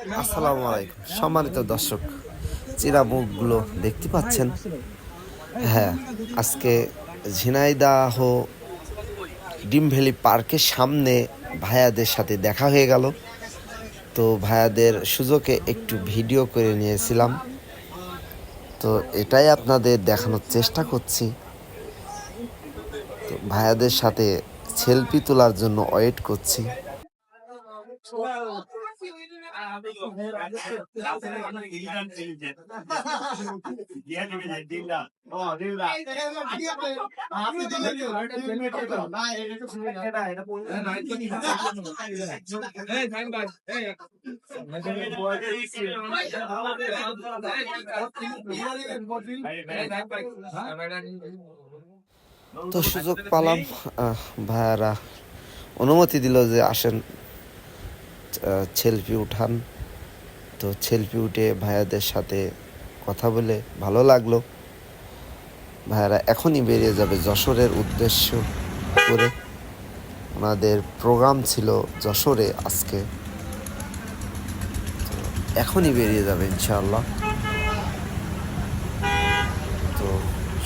আসসালামু আলাইকুম। সম্মানিত দর্শক চিরা মুখগুলো দেখতে পাচ্ছেন? হ্যাঁ আজকে ঝিনাইদাহ ডিম ভ্যালি পার্কের সামনে ভাইয়াদের সাথে দেখা হয়ে গেল। তো ভাইয়াদের সুযোগে একটু ভিডিও করে নিয়েছিলাম। তো এটাই আপনাদের দেখানোর চেষ্টা করছি। তো ভাইয়াদের সাথে সেলফি তোলার জন্য ওয়েট করছি। তো সুযোগ পালাম ভাইয়ারা অনুমতি দিল যে আসেন। সেলফি উঠান। তো সেলফি উঠে ভাইয়াদের সাথে কথা বলে ভালো লাগল। ভাইয়ারা এখনই বেরিয়ে যাবে যশোরের উদ্দেশ্য করে। ওনাদের প্রোগ্রাম ছিল যশোরে আজকে। এখনই বেরিয়ে যাবে ইনশাআল্লাহ। তো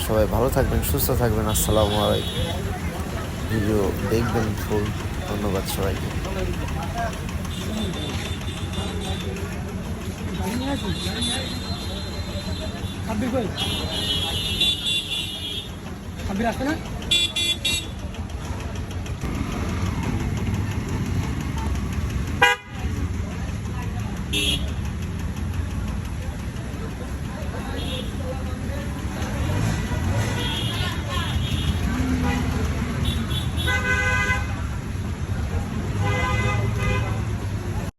সবাই ভালো থাকবেন, সুস্থ থাকবেন। আসসালামু আলাইকুম। ভিডিও দেখবেন ফুল। ধন্যবাদ সবাইকে। সাব্বির কই ছাব্বিশ আসবে না